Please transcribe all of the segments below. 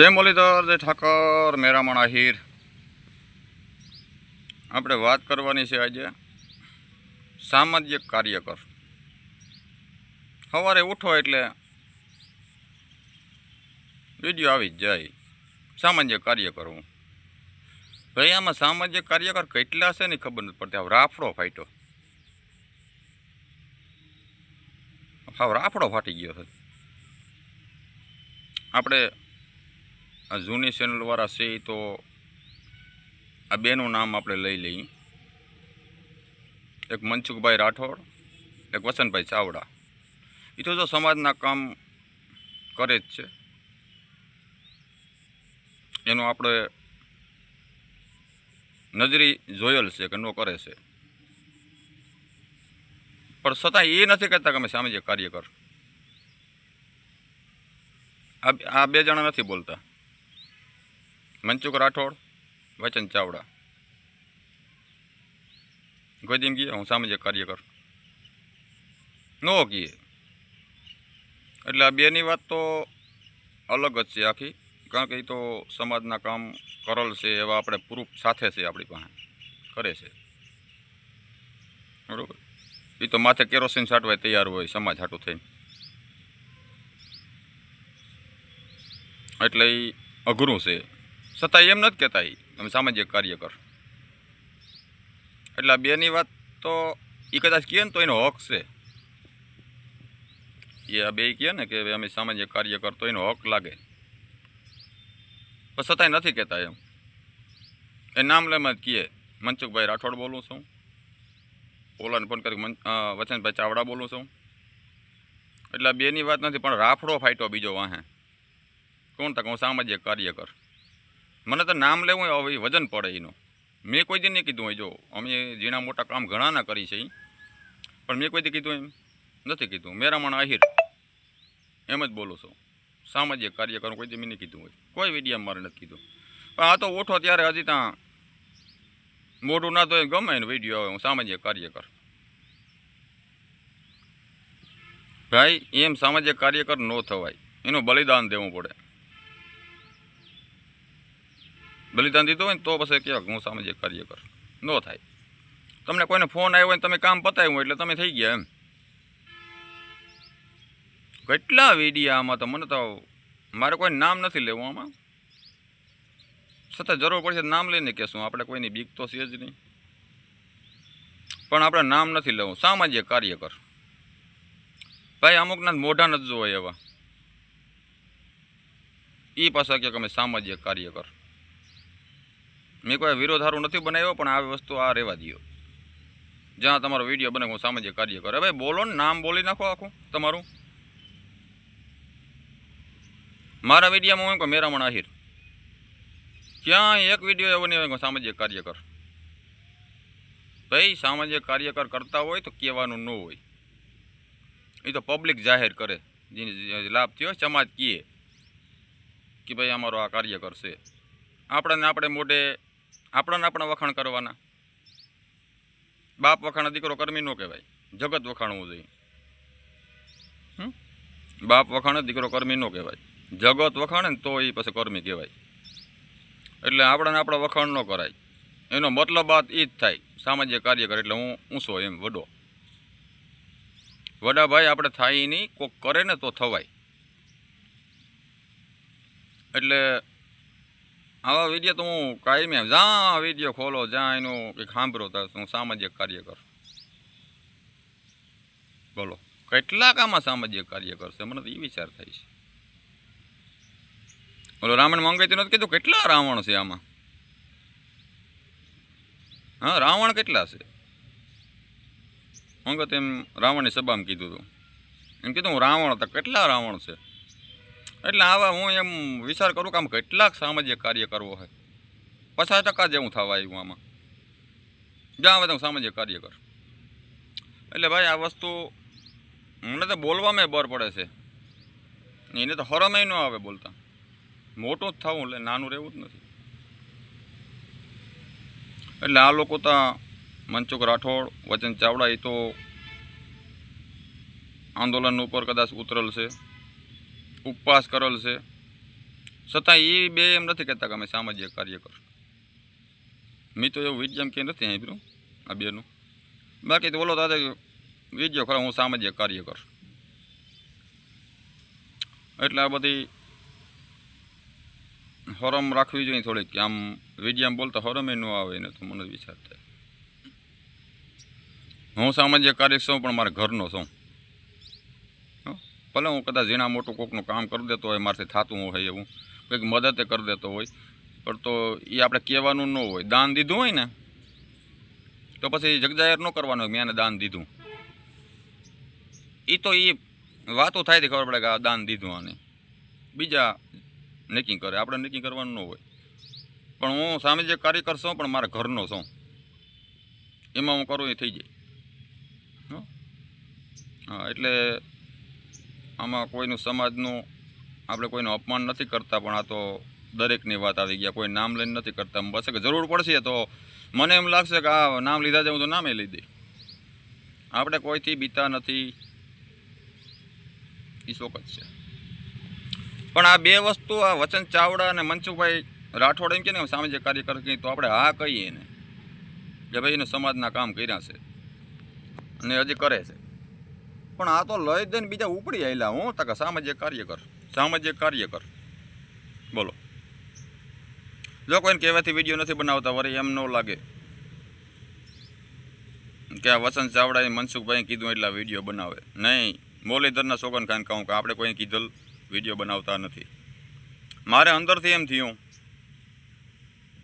જય મુરલીધર, જય ઠાકર મેરામણ આહિર આપણે વાત કરવાની છે આજે સામાજિક કાર્યકર સવારે ઉઠો એટલે વીડિયો આવી જ જાય. સામાજિક કાર્યકર હું ભાઈ, આમાં સામાજિક કાર્યકર કેટલા છે ને ખબર નથી પડતી. હવે રાફડો ફાટ્યો. હવે રાફડો ફાટી ગયો છે. આપણે આ જૂની ચેનલવાળા છે તો આ બેનું નામ આપણે લઈ લઈએ. એક મનસુખભાઈ રાઠોડ, એક વસંતભાઈ ચાવડા. એ તો જો સમાજના કામ કરે જ છે. એનું આપણે નજરી જોયેલ છે કે ન કરે છે. પણ છતાં એ નથી કહેતા કે અમે સામાજિક કાર્યકર. આ આ બે જણા નથી બોલતા. મનસુખ રાઠોડ વચન ચાવડા ગોદીમ કીએ હું સામાજિક કાર્યકર નો કીએ એટલે આ બેની વાત તો અલગ જ છે આખી કારણ કે એ તો સમાજના કામ કરેલ છે એવા આપણે પ્રૂફ સાથે છે આપણી પાસે કરે છે બરોબર એ તો માથે કેરોસીન છાંટવાય તૈયાર હોય સમાજ હાટું થઈને એટલે એ અઘરું છે છતાં એમ નથી કહેતા એ તમે સામાજિક કાર્યકર એટલે આ બેની વાત તો એ કદાચ કહે ને તો એનો હક છે. એ આ બે કહે ને કે અમે સામાજિક કાર્યકર તો એનો હક લાગે. પણ છતાંય નથી કહેતા એમ. એ નામ લેમાં જ કહે, મનસુખભાઈ રાઠોડ બોલું છું. ઓલાને ફોન કરી વચનભાઈ ચાવડા બોલું છું. એટલે બેની વાત નથી, પણ રાફડો ફાટ્યો બીજો વાહે. કોણ તક હું સામાજિક કાર્યકર મને તો નામ લેવું હવે વજન પડે એનું. મેં કોઈ દી નહીં કીધું હોય, જો, અમે ઝીણા મોટા કામ ઘણા ના કરી છે પણ મેં કોઈ દી કીધું એમ? નથી કીધું. મેરામણ આહિર. એમ જ બોલું છું. સામાજિક કાર્યકરો કોઈ દી મેં નહીં કીધું હોય. કોઈ વિડીયા મારે નથી કીધું. પણ આ તો ઓઠો ત્યારે હજી ત્યાં મોઢું ના ધોય ગમે એને વીડિયો આવે, હું સામાજિક કાર્યકર. ભાઈ, એમ સામાજિક કાર્યકર ન થવાય. એનું બલિદાન દેવું પડે. બલિદાન દીધું હોય ને તો પછી કહેવાય હું સામાજિક કાર્યકર ન થાય. તમને કોઈને ફોન આવ્યો હોય તમે કામ પતાવ્યું હોય એટલે તમે થઈ ગયા એમ. કેટલા વિડીયા આમાં તો મને તો મારે કોઈ નામ નથી લેવું આમાં. છતાં જરૂર પડશે નામ લઈને કહેશું. આપણે કોઈની બીક તો છે જ નહીં. પણ આપણે નામ નથી લેવું. સામાજિક કાર્યકર ભાઈ, અમુકના મોઢા નથી જોવાય એવા. એ પાછા કે અમે સામાજિક કાર્યકર મેં કોઈ વિરોધ નથી બનાવ્યો, પણ આ વસ્તુ આ રહેવા દો જ્યાં તમારો વીડિયો બને, હું સામાજિક કાર્ય કરે. હવે બોલો ને, નામ બોલી નાખો આખું તમારું. મારા વિડીયામાં હું કહું, મેરામણ આહિર. ક્યાંય એક વીડિયો એવો નહીં હોય સામાજિક કાર્યકર ભાઈ, સામાજિક કાર્યકર કરતા હોય તો કહેવાનું ન હોય. એ તો પબ્લિક જાહેર કરે. જેને લાભ થયો, સમાજ કહે કે ભાઈ, અમારો આ કાર્યકર છે આપણને આપણે મોઢે આપણને આપણા વખાણ કરવાના. બાપ વખાણ દીકરો કર્મી ન કહેવાય. જગત વખાણવું જોઈએ? બાપ વખાણે દીકરો કર્મી ન કહેવાય. જગત વખાણે ને તો એ પછી કર્મી કહેવાય. એટલે આપણને આપણે વખાણ ન કરાય. એનો મતલબ વાત એ જ થાય. સામાજિક કાર્ય કરે એટલે હું ઊંચો એમ વડો. વડા ભાઈ આપણે થાય નહીં. કોક કરે ને તો થવાય. એટલે આવા વીડિયો તો હું કાયમી જ્યાં વીડિયો ખોલો જ્યાં એનું કંઈક સાંભળો, તો હું સામાજિક કાર્યકર બોલો, કેટલાક આમાં સામાજિક કાર્ય કરશે? મને તો એ વિચાર થાય છે. બોલો, રાવણ મંગાઈ નથી કીધું? કેટલા રાવણ છે આમાં? હા, રાવણ કેટલા છે? મંગત એમ રાવણની સભામાં કીધું હતું. એમ કીધું, હું રાવણ હતા, કેટલા રાવણ છે? એટલે આવા હું એમ વિચાર કરું કે આમ કેટલાક સામાજિક કાર્ય કરવો હોય. પચાસ ટકા જેવું થવા આવ્યું આમાં. જ્યાં બધા સામાજિક કાર્ય કર. એટલે ભાઈ આ વસ્તુ મને તો બોલવામાં બર પડે છે. એને તો હરમે ન આવે બોલતા. મોટું જ થવું એટલે નાનું રહેવું જ નથી. એટલે આ લોકો તો મનસુખ રાઠોડ, વચન ચાવડા એ તો આંદોલન ઉપર કદાચ ઉતરેલ છે. ઉપવાસ કરેલ છે. છતાં એ બે એમ નથી કહેતા કે અમે સામાજિક કાર્યકર મેં તો એવું વિજ્ઞાન કે નથી સાંભળ્યું, આ બેનું. બાકી તો બોલો દાદા વિજ્ઞો ખરા, હું સામાજિક કાર્ય કર એટલે આ બધી હરમ રાખવી જોઈએ થોડીક, કે આમ વિજ્ઞાન બોલતા હરમે ન આવે, એને તો મને વિચાર થાય. હું સામાજિક કાર્ય છું, પણ મારા ઘરનો છું? ભલે હું કદાચ ઝીણા મોટું કોકનું કામ કરી દેતો હોય, મારાથી થતું હોય એવું, કંઈક મદદ કરી દેતો હોય. પણ તો એ આપણે કહેવાનું ન હોય. દાન દીધું હોય ને, તો પછી જગજાહેર ન કરવાનું હોય, મેં એને દાન દીધું. એ તો એ વાતો થાય ખબર પડે કે આ દાન દીધું આને. બીજા નક્કી કરે, આપણે નક્કી કરવાનું ન હોય. પણ હું સામાજિક કાર્યકર છું પણ મારા ઘરનો છું. એમાં હું કરું એ થઈ જાય? હા, એટલે આમાં કોઈનું સમાજનું આપણે કોઈનું અપમાન નથી કરતા, પણ આ તો દરેકની વાત આવી ગયા. કોઈ નામ લઈને નથી કરતા. બસ કે જરૂર પડશે તો મને એમ લાગશે કે આ નામ લીધા છે, હું તો નામે દઈ આપણે કોઈથી બીતા નથી એ શોક જ છે. પણ આ બે વસ્તુ, આ વચન ચાવડા અને મનસુખભાઈ રાઠોડ એમ કે ને, સામાજિક કાર્યકર કહીએ તો આપણે હા કહીએ એને કે ભાઈ એને સમાજના કામ કર્યા છે અને હજી કરે છે. પણ આ તો લઈ દઈને બીજા ઉપડી આવેલા હું. તક સામાજિક કાર્યકર સામાજિક કાર્યકર બોલો. જો કોઈને કહેવાથી વીડિયો નથી બનાવતા, વળી એમ ન લાગે. કે આ વસંત ચાવડાએ મનસુખભાઈ કીધું એટલા વીડિયો બનાવે. નહીં, મોલીધરના સોગન ખાન કહું કે આપણે કોઈ કીધેલ વીડિયો બનાવતા નથી. મારે અંદરથી એમ થયું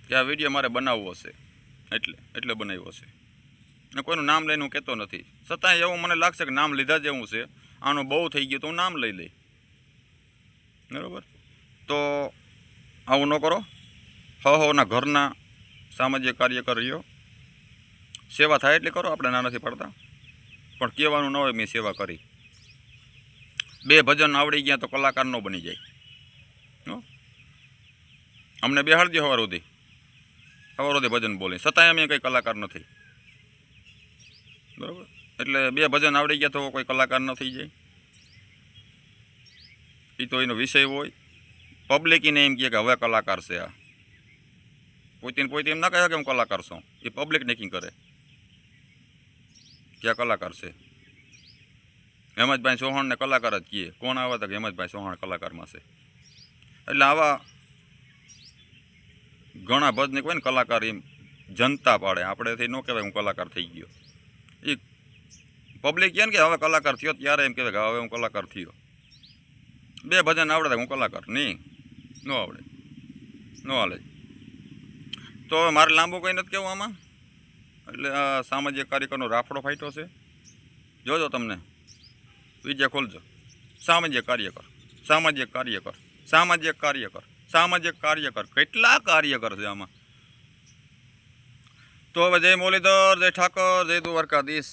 કે આ વીડિયો મારે બનાવવો છે. એટલે એટલે બનાવ્યો છે. ને કોઈનું નામ લઈને હું કહેતો નથી. છતાંય એવું મને લાગશે કે નામ લીધા જેવું છે. આનું બહુ થઈ ગયું તો હું નામ લઈ લઈ બરાબર? તો આવું ન કરો. હ હોના ઘરના સામાજિક કાર્યકર રહ્યો સેવા થાય એટલે કરો, આપણે ના નથી પડતા. પણ કહેવાનું ન હોય મેં સેવા કરી. બે ભજન આવડી ગયા તો કલાકાર ન બની જાય? અમને બેહાડજો હવાર સુધી. હવાર સુધી ભજન બોલી. છતાંય અમે કંઈ કલાકાર નથી. બરાબર? એટલે બે ભજન આવડી ગયા તો કોઈ કલાકાર ન થઈ જાય. એ તો એનો વિષય હોય. પબ્લિકને એમ કહે કે હવે કલાકાર છે આ. પોતે પોતે એમ ના કહે કે હું કલાકાર છું. એ પબ્લિક નેકિંગ કરે? કે કલાકાર છે? હેમંતભાઈ ચૌહાણને કલાકાર જ કહીએ કોણ આવે તો કે હેમંતભાઈ ચૌહાણ કલાકારમાં છે. એટલે આવા ઘણા ભજને કોઈ ને કલાકાર એમ જનતા પાડે. આપણેથી ન કહેવાય હું કલાકાર થઈ ગયો. એ પબ્લિક કહે ને કે હવે કલાકાર થયો ત્યારે એમ કહેવાય કે હવે હું કલાકાર થયો. બે ભજન આવડે હું કલાકાર, નહીં, ન આવડે, ન હાલે. તો હવે મારે લાંબુ કંઈ નથી કહેવું આમાં. એટલે આ સામાજિક કાર્યકરનો રાફડો ફાટ્યો છે. જોજો તમને. વિજય ખોલજો. સામાજિક કાર્યકર સામાજિક કાર્યકર સામાજિક કાર્યકર સામાજિક કાર્યકર. કેટલા કાર્યકર છે આમાં? તો હવે જય મોલીધર જય ઠાકોર જય દ્વારકાધીશ.